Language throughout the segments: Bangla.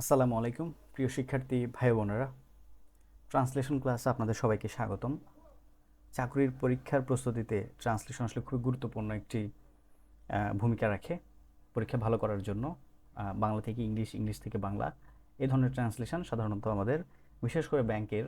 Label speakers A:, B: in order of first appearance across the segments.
A: আসসালামু আলাইকুম, প্রিয় শিক্ষার্থী ভাই বোনেরা। ট্রান্সলেশন ক্লাসে আপনাদের সবাইকে স্বাগতম। চাকরির পরীক্ষার প্রস্তুতিতে ট্রান্সলেশন আসলে খুবই গুরুত্বপূর্ণ একটি ভূমিকা রাখে পরীক্ষা ভালো করার জন্য। বাংলা থেকে ইংলিশ ইংলিশ থেকে বাংলা, এ ধরনের ট্রান্সলেশন সাধারণত আমাদের বিশেষ করে ব্যাংকের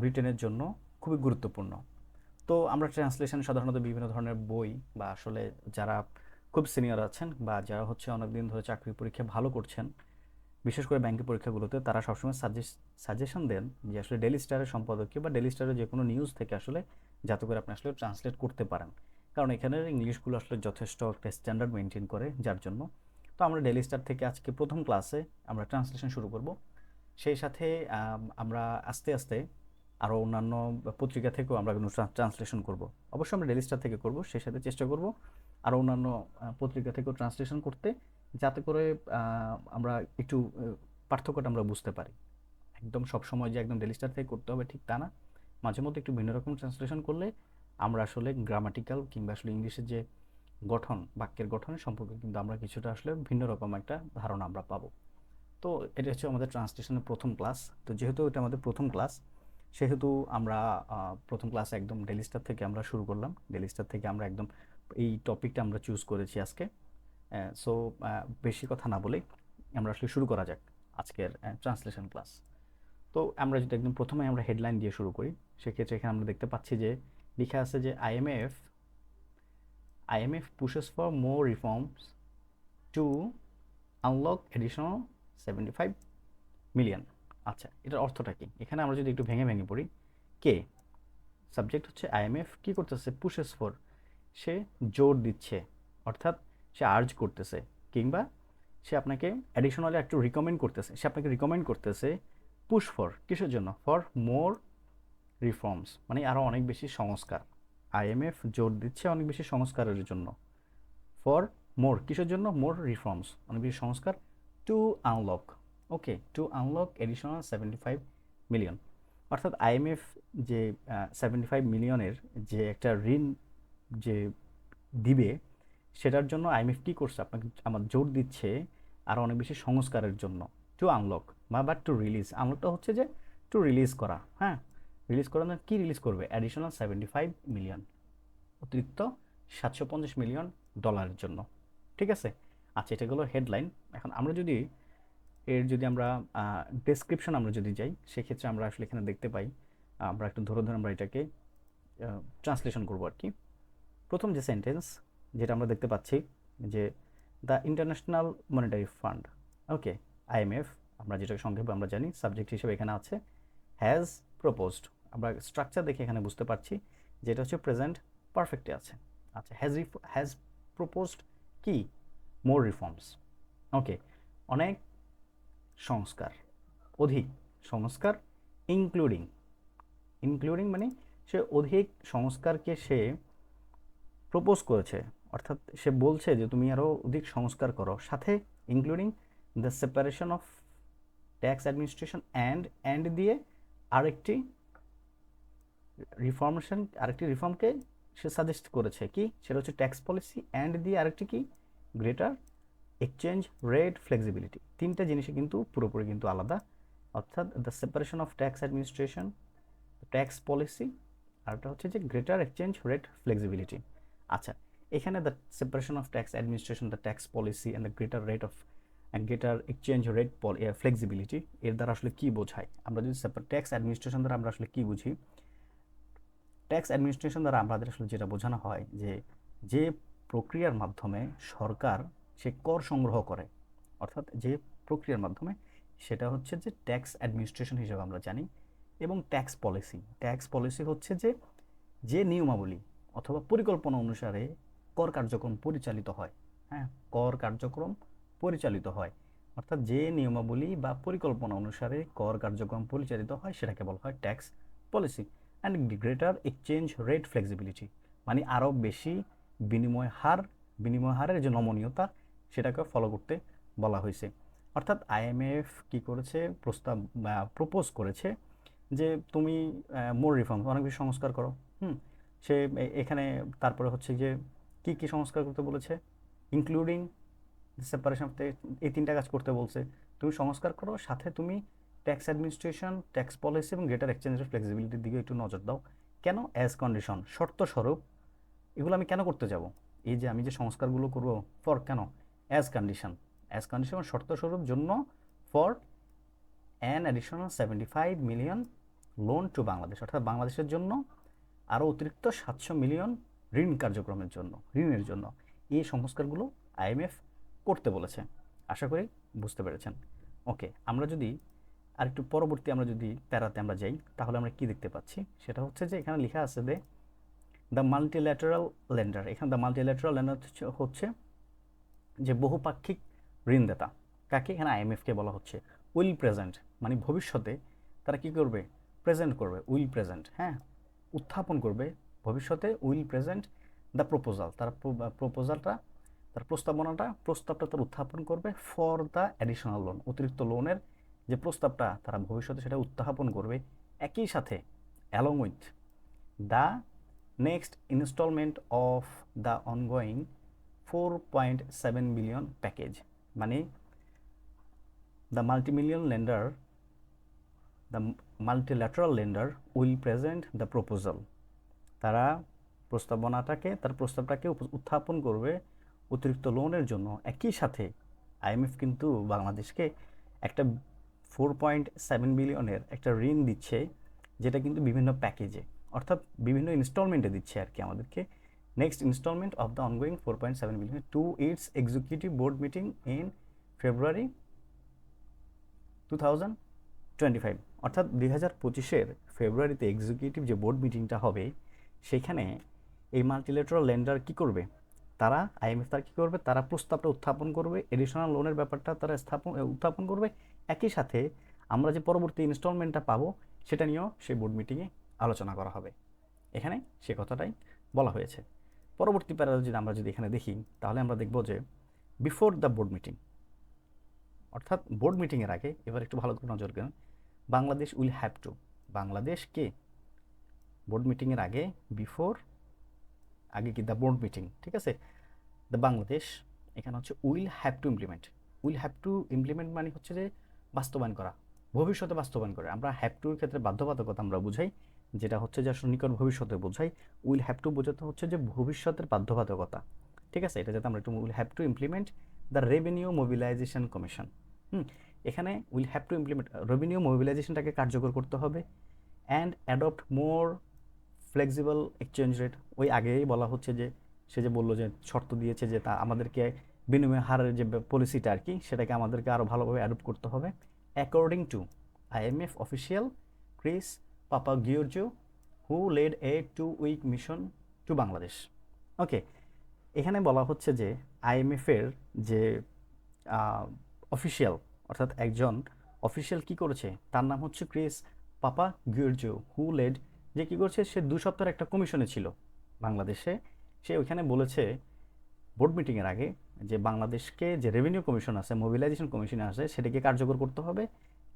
A: ব্রিটেনের জন্য খুবই গুরুত্বপূর্ণ। তো আমরা ট্রান্সলেশন সাধারণত বিভিন্ন ধরনের বই বা আসলে যারা খুব সিনিয়র আছেন বা যারা হচ্ছে অনেকদিন ধরে চাকরির পরীক্ষা ভালো করছেন বিশেষ করে ব্যাংকের পরীক্ষাগুলোতে তারা সবসময় সাজেস সাজেশন দেন যে আসলে ডেলি স্টারের সম্পাদকীয় বা ডেলি স্টারের যে কোনো নিউজ থেকে আসলে যাতে করে আপনি আসলে ট্রান্সলেট করতে পারেন। কারণ এখানের ইংলিশগুলো আসলে যথেষ্ট একটা স্ট্যান্ডার্ড মেনটেন করে যার জন্য। তো আমরা ডেলি স্টার থেকে আজকে প্রথম ক্লাসে আমরা ট্রান্সলেশন শুরু করব। সেই সাথে আমরা আস্তে আস্তে আরও অন্যান্য পত্রিকা থেকেও আমরা কিন্তু ট্রান্সলেশন করব। অবশ্যই আমরা ডেলি স্টার থেকে করব, সেই সাথে চেষ্টা করব আরও অন্যান্য পত্রিকা থেকেও ট্রান্সলেশন করতে। যাতে করে আমরা একটু পার্থক্যটা আমরা বুঝতে পারি। একদম সব সময় যে একদম ডেলি স্টার থেকে করতে হবে ঠিক তা না। মাঝে মধ্যে একটু ভিন্ন রকম ট্রান্সলেশন করলে আমরা আসলে গ্রামাটিক্যাল কিংবা আসলে ইংলিশের যে গঠন, বাক্যের গঠনের সম্পর্কে কিন্তু আমরা কিছুটা আসলে ভিন্ন রকম একটা ধারণা আমরা পাবো। তো এটা হচ্ছে আমাদের ট্রান্সলেশনের প্রথম ক্লাস। তো যেহেতু এটা আমাদের প্রথম ক্লাস, সেহেতু আমরা প্রথম ক্লাস একদম ডেলি স্টার থেকে আমরা শুরু করলাম। ডেলি স্টার থেকে আমরা একদম এই টপিকটা আমরা চুজ করেছি আজকে। সো বেশি কথা না বলেই আমরা আসলে শুরু করা যাক আজকের ট্রান্সলেশন ক্লাস তো আমরা যদি একদম প্রথমে আমরা হেডলাইন দিয়ে শুরু করি, সেক্ষেত্রে এখানে আমরা দেখতে পাচ্ছি যে লেখা আছে যে IMF IMF pushes for more reforms to unlock additional seventy five million আচ্ছা এটার অর্থটা কি? এখানে আমরা যদি একটু ভেঙে ভেঙে পড়ি, কে? সাবজেক্ট হচ্ছে আইএমএফ কী করতেছে? পুশেস ফর সে জোর দিচ্ছে, অর্থাৎ সে আর্জ করতেছে, কিংবা সে আপনাকে অ্যাডিশনালি একটু রিকমেন্ড করতেছে, সে আপনাকে রিকমেন্ড করতেছে পুশ ফর কিসের জন্য? ফর মোর রিফর্মস মানে আরও অনেক বেশি সংস্কার। আইএমএফ জোর দিচ্ছে অনেক বেশি সংস্কারের জন্য। ফর মোর কিসের জন্য? মোর রিফর্মস অনেক বেশি সংস্কার। To unlock okay to unlock additional seventy five million অর্থাৎ আইএমএফ যে সেভেন্টি ফাইভ মিলিয়নের যে একটা ঋণ যে দিবে সেটার জন্য আইএমএফ কী করছে আপনাকে আমার জোর দিচ্ছে আরও অনেক বেশি সংস্কারের জন্য টু আনলক বা বাট টু রিলিজ আনলকটা হচ্ছে যে টু রিলিজ করা হ্যাঁ? রিলিজ করানো কী রিলিজ করবে? অ্যাডিশনাল সেভেন্টি ফাইভ মিলিয়ন অতিরিক্ত সাতশো পঞ্চাশ মিলিয়ন ডলারের জন্য, ঠিক আছে? আচ্ছা এটা হলো হেডলাইন এখন আমরা যদি এর যদি আমরা ডেসক্রিপশন আমরা যদি যাই, সেক্ষেত্রে আমরা আসলে এখানে দেখতে পাই, আমরা একটু ধরে ধরে আমরা এটাকে ট্রান্সলেশন করব আর কি। প্রথম যে সেন্টেন্স যেটা আমরা দেখতে পাচ্ছি যে the International Monetary Fund, okay IMF আমরা যেটা সংক্ষেপে আমরা জানি, সাবজেক্ট হিসেবে এখানে আছে, হ্যাজ প্রপোজড। আমরা স্ট্রাকচার দেখে এখানে বুঝতে পারছি যেটা হচ্ছে প্রেজেন্ট, পারফেক্টে আছে। আচ্ছা হ্যাজ হ্যাজ প্রপোজড কি? মোর রিফর্মস। ওকে, অনেক সংস্কার, অধিক সংস্কার, ইনক্লুডিং। ইনক্লুডিং মানে সে অধিক সংস্কারকে সে প্রপোজ করেছে। অর্থাৎ সে বলছে যে তুমি আরও অধিক সংস্কার করো। সাথে including the separation of tax administration and and দিয়ে আরেকটি রিফর্মেশন আরেকটি রিফর্মকে সে সাজেস্ট করেছে। কি? সেটা হচ্ছে ট্যাক্স পলিসি অ্যান্ড দিয়ে আরেকটি কি? গ্রেটার এক্সচেঞ্জ রেট ফ্লেক্সিবিলিটি তিনটা জিনিসই কিন্তু পুরোপুরি কিন্তু আলাদা। অর্থাৎ the separation of tax administration tax policy আর একটা হচ্ছে যে গ্রেটার এক্সচেঞ্জ রেট ফ্লেক্সিবিলিটি আচ্ছা এখানে the separation of tax administration the tax policy and the greater rate of greater exchange rate flexibility এর দ্বারা আসলে কী বোঝায়? আমরা যদি ট্যাক্স অ্যাডমিনিস্ট্রেশন দ্বারা আমরা আসলে কী বুঝি? ট্যাক্স অ্যাডমিনিস্ট্রেশন দ্বারা আমাদের আসলে যেটা বোঝানো হয় যে যে প্রক্রিয়ার মাধ্যমে সরকার সে কর সংগ্রহ করে, অর্থাৎ যে প্রক্রিয়ার মাধ্যমে, সেটা হচ্ছে যে ট্যাক্স অ্যাডমিনিস্ট্রেশন হিসেবে আমরা জানি এবং ট্যাক্স পলিসি ট্যাক্স পলিসি হচ্ছে যে যে নিয়মাবলী অথবা পরিকল্পনা অনুসারে কর কার্যক্রম পরিচালিত হয়। হ্যাঁ কর কার্যক্রম পরিচালিত হয়। অর্থাৎ যে নিয়মাবলী বা পরিকল্পনা অনুসারে কর কার্যক্রম পরিচালিত হয়, সেটাকে বলা হয় tax policy and greater exchange rate flexibility মানে আরও বেশি বিনিময় হার, বিনিময় হারের যে নমনীয়তা, সেটাকে ফলো করতে বলা হয়েছে। অর্থাৎ আইএমএফ কি করেছে? প্রস্তাব, বা প্রপোজ করেছে যে তুমি মোর রিফর্ম অনেক বেশি সংস্কার করো। হুম, সে এখানে তারপরে হচ্ছে যে কি কি সংস্কার করতে বলেছে? ইনক্লুডিং সেপারেশন এই তিনটা কাজ করতে বলছে। তুমি সংস্কার করো, সাথে তুমি ট্যাক্স অ্যাডমিনিস্ট্রেশন ট্যাক্স পলিসি এবং গ্রেটার এক্সচেঞ্জের ফ্লেক্সিবিলিটির দিকে একটু নজর দাও। কেন? অ্যাজ কন্ডিশন শর্ত স্বরূপ। এগুলো আমি কেন করতে যাব? এই যে আমি যে সংস্কারগুলো করব ফর কেন? অ্যাজ কন্ডিশন অ্যাজ কন্ডিশন শর্ত স্বরূপ জন্য for an additional seventy five million loan to Bangladesh অর্থাৎ বাংলাদেশের জন্য আরও অতিরিক্ত সাতশো মিলিয়ন ঋণ কার্যক্রমের জন্য, ঋণের জন্য এই সংস্কারগুলো আইএমএফ করতে বলেছে। আশা করি বুঝতে পেরেছেন। ওকে, আমরা যদি আরেকটু পরবর্তী আমরা যদি প্যারাতে আমরা যাই, তাহলে আমরা কি দেখতে পাচ্ছি? সেটা হচ্ছে যে এখানে লেখা আছে যে দ্য মাল্টিল্যাটারাল লেন্ডার এখানে দ্য মাল্টিল্যাটারাল লেন্ডার হচ্ছে যে বহুপাক্ষিক ঋণদাতা কাকে এখানে আইএমএফকে বলা হচ্ছে। উইল প্রেজেন্ট মানে ভবিষ্যতে তারা কি করবে? প্রেজেন্ট করবে, উইল প্রেজেন্ট হ্যাঁ উত্থাপন করবে ভবিষ্যতে উইল প্রেজেন্ট দ্য প্রপোজাল তার প্রপোজালটা তার প্রস্তাবনাটা, প্রস্তাবটা তার উত্থাপন করবে ফর দ্য অ্যাডিশনাল লোন অতিরিক্ত লোনের যে প্রস্তাবটা তারা ভবিষ্যতে সেটা উত্থাপন করবে একই সাথে along with the next instalment of the ongoing four point seven billion package মানে the multimillion lender the multilateral lender will present the proposal তারা প্রস্তাবনাটাকে, তার প্রস্তাবটাকে উত্থাপন করবে অতিরিক্ত লোনের জন্য। একই সাথে আইএমএফ কিন্তু বাংলাদেশকে একটা ফোর পয়েন্ট সেভেন বিলিয়নের একটা ঋণ দিচ্ছে, যেটা কিন্তু বিভিন্ন প্যাকেজে, অর্থাৎ বিভিন্ন ইনস্টলমেন্টে দিচ্ছে আর কি আমাদেরকে। Next instalment of the ongoing four point seven billion to its executive board meeting in February two thousand twenty five অর্থাৎ দুই হাজার পঁচিশের ফেব্রুয়ারিতে এক্সিকিউটিভ যে বোর্ড মিটিংটা হবে সেখানে এই মাল্টিলেটারাল লেন্ডার কি করবে? তারা আইএমএফ তারা কী করবে? তারা প্রস্তাবটা উত্থাপন করবে এডিশনাল লোনের ব্যাপারটা তারা স্থাপন উত্থাপন করবে। একই সাথে আমরা যে পরবর্তী ইনস্টলমেন্টটা পাবো, সেটা নিয়েও সেই বোর্ড মিটিংয়ে আলোচনা করা হবে। এখানে সে কথাটাই বলা হয়েছে। পরবর্তী প্যারাল যদি আমরা যদি এখানে দেখি, তাহলে আমরা দেখব যে বিফোর দ্য বোর্ড মিটিং অর্থাৎ বোর্ড মিটিংয়ের আগে, এবার একটু ভালো করে নজর দেন, বাংলাদেশ উইল হ্যাভ টু বাংলাদেশকে বোর্ড মিটিংয়ের আগে বিফোর আগে কি দ্য বোর্ড মিটিং ঠিক আছে? দ্য বাংলাদেশ এখানে হচ্ছে will have to implement will have to implement মানে হচ্ছে যে বাস্তবায়ন করা, ভবিষ্যতে বাস্তবায়ন করে। আমরা হ্যাভ টুর ক্ষেত্রে বাধ্যবাধকতা আমরা বুঝাই, যেটা হচ্ছে যে আসলে নিকট ভবিষ্যতে বোঝাই। উইল হ্যাভ টু বোঝাতে হচ্ছে যে ভবিষ্যতের বাধ্যবাধকতা, ঠিক আছে? এটা যাতে আমরা একটু will have to implement the revenue mobilisation commission hmm, এখানে will have to implement revenue মোবিলাইজেশনটাকে কার্যকর করতে হবে and adopt more flexible exchange rate ওই আগেই বলা হচ্ছে যে, সে যে বলল যে, শর্ত দিয়েছে যে তা আমাদেরকে বিনিময় হারের যে পলিসিটা আর কি, সেটাকে আমাদেরকে আরও ভালোভাবে অ্যাডপ্ট করতে হবে। According to IMF official Chris Papageorgiou who led a two week mission to Bangladesh okay এখানে বলা হচ্ছে যে আইএমএফের যে অফিসিয়াল অর্থাৎ একজন অফিসিয়াল কি করেছে? তার নাম হচ্ছে Chris Papageorgiou who lead যে কী করছে, সে দু সপ্তাহের একটা কমিশনে ছিল বাংলাদেশে। সে ওইখানে বলেছে, বোর্ড মিটিংয়ের আগে যে বাংলাদেশকে যে রেভিনিউ কমিশন আছে মোবিলাইজেশন কমিশন আছে, সেটাকে কার্যকর করতে হবে।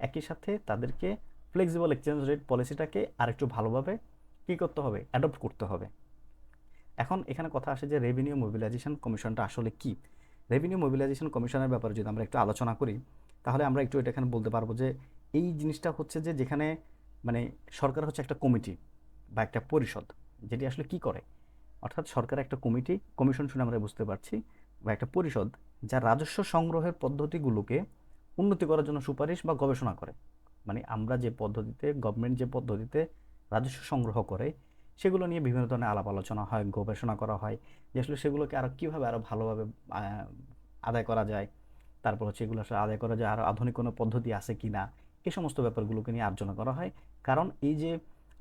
A: একই সাথে তাদেরকে ফ্লেক্সিবল এক্সচেঞ্জ রেট পলিসিটাকে আরেকটু ভালোভাবে কী করতে হবে অ্যাডপ্ট করতে হবে। এখন এখানে কথা আসে যে রেভিনিউ মোবিলাইজেশন কমিশনটা আসলে কি? রেভিনিউ মোবিলাইজেশন কমিশনের ব্যাপারে যদি আমরা একটু আলোচনা করি, তাহলে আমরা একটু এটা এখানে বলতে পারব যে, এই জিনিসটা হচ্ছে যে যেখানে মানে সরকার হচ্ছে একটা কমিটি বা একটা পরিষদ যেটি আসলে কি করে? অর্থাৎ সরকার একটা কমিটি, কমিশন শুনে আমরা বুঝতে পারছি, বা একটা পরিষদ যা রাজস্ব সংগ্রহের পদ্ধতিগুলোকে উন্নতি করার জন্য সুপারিশ বা গবেষণা করে। মানে আমরা যে পদ্ধতিতে গভর্নমেন্ট যে পদ্ধতিতে রাজস্ব সংগ্রহ করে, সেগুলো নিয়ে বিভিন্ন ধরনের আলাপ আলোচনা হয়, গবেষণা করা হয়, যে আসলে সেগুলোকে আরও কীভাবে আরও ভালোভাবে আদায় করা যায়, তারপর হচ্ছে এগুলো আসলে আদায় করা যায় আরও আধুনিক কোনো পদ্ধতি আছে কি না এই সমস্ত ব্যাপারগুলোকে নিয়ে আলোচনা করা হয়। কারণ এই যে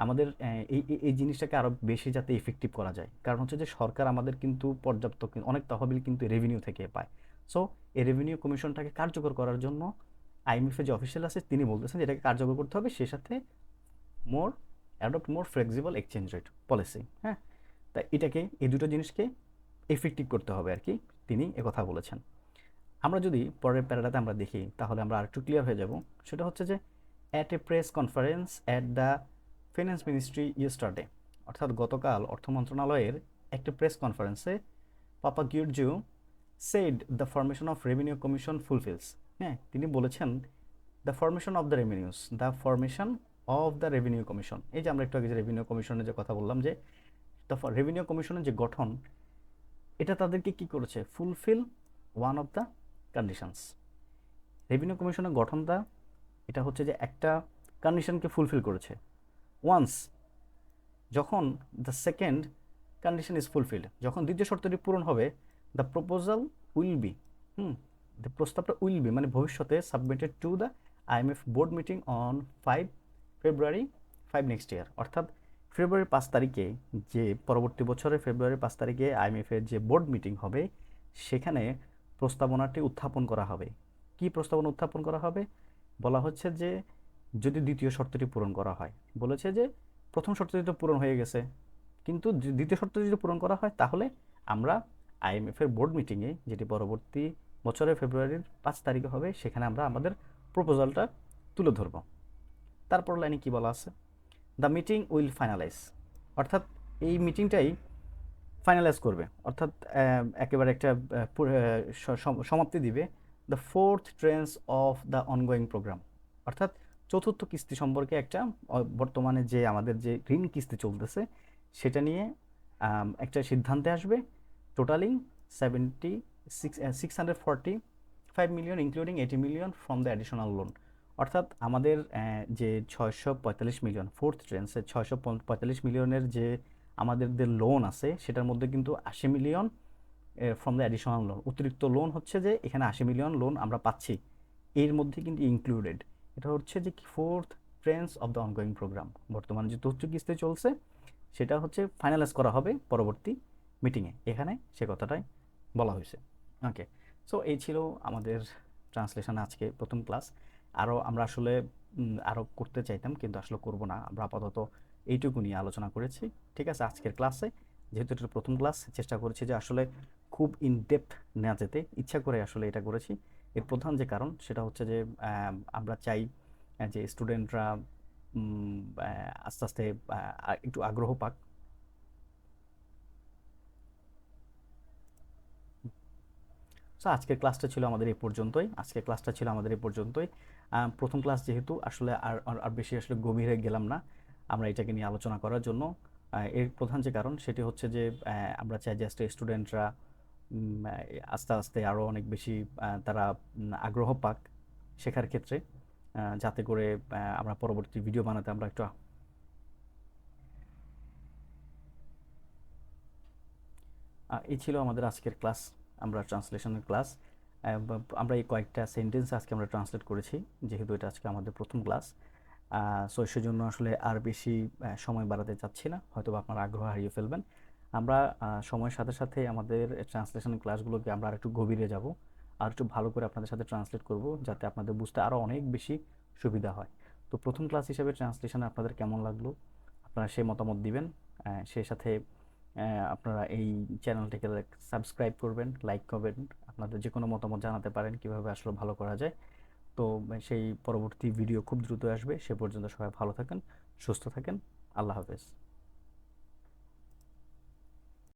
A: আমাদের এই এই- জিনিসটাকে আরও বেশি যাতে ইফেক্টিভ করা যায়। কারণ হচ্ছে যে সরকার আমাদের কিন্তু পর্যাপ্ত অনেক তহবিল কিন্তু রেভিনিউ থেকে পায়। সো এই রেভিনিউ কমিশনটাকে কার্যকর করার জন্য আইএমএফের যে অফিসিয়াল আছে, তিনি বলতেছেন যে এটাকে কার্যকর করতে হবে, সে সাথে more adopt more flexible exchange rate policy হ্যাঁ? তা এটাকে, এই দুটো জিনিসকে এফেক্টিভ করতে হবে আর কি তিনি একথা বলেছেন। আমরা যদি পরের প্যারাটাতে আমরা দেখি, তাহলে আমরা আরেকটু ক্লিয়ার হয়ে যাব। সেটা হচ্ছে যে at a press conference at the finance ministry yesterday অর্থাৎ গতকাল অর্থ মন্ত্রণালয়ের একটা প্রেস কনফারেন্সে Papageorgiou said the formation of revenue commission fulfils হ্যাঁ তিনি বলেছেন the formation of the revenues the formation of the revenue commission এই যে আমরা একটু আগে যে রেভিনিউ কমিশনের যে কথা বললাম, যে দ্য রেভিনিউ কমিশনের যে গঠন, এটা তাদেরকে কি করেছে? Fulfil one of the conditions revenue কমিশনের গঠনটা, এটা হচ্ছে যে একটা কন্ডিশনকে ফুলফিল করেছে। ওয়ান্স যখন the second condition is fulfilled যখন দ্বিতীয় শর্তটি পূরণ হবে the proposal will be hmm প্রস্তাবটা উইল বি মানে ভবিষ্যতে submitted to the IMF board meeting on five February five next year অর্থাৎ ফেব্রুয়ারির পাঁচ তারিখে যে পরবর্তী বছরের ফেব্রুয়ারির পাঁচ তারিখে আইএমএফের যে বোর্ড মিটিং হবে, সেখানে প্রস্তাবনাটি উত্থাপন করা হবে। কি প্রস্তাবনা উত্থাপন করা হবে? বলা হচ্ছে যে যদি দ্বিতীয় শর্তটি পূরণ করা হয়। বলেছে যে, প্রথম শর্তটি তো পূরণ হয়ে গেছে। কিন্তু দ্বিতীয় শর্তটি যদি পূরণ করা হয়, তাহলে আমরা আইএমএফের বোর্ড মিটিংয়ে, যেটি পরবর্তী বছরের ফেব্রুয়ারির পাঁচ তারিখে হবে, সেখানে আমরা আমাদের প্রপোজালটা তুলে ধরব। তারপর লাইনে কি বলা আছে? The meeting will finalise. অর্থাৎ এই মিটিংটাই ফাইনালাইজ করবে। অর্থাৎ একেবারে একটা সমাপ্তি দিবে। The fourth tranche of the ongoing programme. অর্থাৎ চতুর্থ কিস্তি সম্পর্কে একটা বর্তমানে যে আমাদের যে ঋণ কিস্তি চলতেছে, সেটা নিয়ে একটা সিদ্ধান্তে আসবে। Totalling seventy six six hundred forty five million including eighty million from the additional loan অর্থাৎ আমাদের যে ছয়শো পঁয়তাল্লিশ মিলিয়ন ফোর্থ ট্রেন্সে ছয়শো পঁয়তাল্লিশ মিলিয়নের যে আমাদের যে লোন আছে, সেটার মধ্যে কিন্তু আশি million from the additional loan অতিরিক্ত লোন হচ্ছে যে, এখানে আশি মিলিয়ন লোন আমরা পাচ্ছি। এর মধ্যে কিন্তু ইনক্লুডেড এটা হচ্ছে যে কি fourth tranche of the ongoing programme বর্তমানে যে তথ্য কিস্তি চলছে, সেটা হচ্ছে ফাইনালাইজ করা হবে পরবর্তী মিটিংয়ে এখানে সে কথাটাই বলা হয়েছে। ওকে সো এই ছিল আমাদের ট্রান্সলেশন আজকে প্রথম ক্লাস আরও আমরা আসলে আরও করতে চাইতাম, কিন্তু আসলে করব না। আমরা আপাতত এইটুকু নিয়ে আলোচনা করেছি। ঠিক আছে, আজকের ক্লাসে যেহেতু এটা প্রথম ক্লাস চেষ্টা করেছি যে আসলে খুব ইন ডেপথ না যেতে। ইচ্ছা করে আসলে এটা করেছি। এর প্রধান যে কারণ সেটা হচ্ছে যে আমরা চাই যে স্টুডেন্টরা আস্তে আস্তে একটু আগ্রহ পাক। সো আজকের ক্লাসটা ছিল আমাদের এই পর্যন্তই। আজকের ক্লাসটা ছিল আমাদের এই পর্যন্তই। প্রথম ক্লাস যেহেতু, আসলে আর, আর- বেশি আসলে গভীরে গেলাম না আমরা এটাকে নিয়ে আলোচনা করার জন্য। এর প্রধান যে কারণ সেটি হচ্ছে যে আমরা চাই যে স্টুডেন্টরা আস্তে আস্তে আরও অনেক বেশি তারা আগ্রহ পাক শেখার ক্ষেত্রে যাতে করে আমরা পরবর্তী ভিডিও বানাতে আমরা একটু এই ছিল আমাদের আজকের ক্লাস আমরা ট্রান্সলেশনের ক্লাস আমরা এই কয়েকটা সেন্টেন্স আজকে আমরা ট্রান্সলেট করেছি, যেহেতু এটা আজকে আমাদের প্রথম ক্লাস সো সেজন্য আসলে আর বেশি সময় বাড়াতে চাচ্ছি না হয়তো আপনারা আগ্রহ হারিয়ে ফেলবেন। আমরা সময়ের সাথে সাথে আমাদের ট্রান্সলেশন ক্লাসগুলোকে আমরা আর একটু গভীরে যাব আর একটু ভালো করে আপনাদের সাথে ট্রান্সলেট করব যাতে আপনাদের বুঝতে আরও অনেক বেশি সুবিধা হয়। তো প্রথম ক্লাস হিসেবে ট্রান্সলেশন আপনাদের কেমন লাগল? আপনারা সেই মতামত দিবেন সেই সাথে আপনারা এই চ্যানেলটিকে সাবস্ক্রাইব করবেন লাইক করবেন, আপনাদের যে কোনো মতামত জানাতে পারেন কীভাবে আসলে ভালো করা যায়। তো সেই পরবর্তী ভিডিও খুব দ্রুত আসবে। সে পর্যন্ত সবাই ভালো থাকেন, সুস্থ থাকেন। আল্লাহ হাফেজ।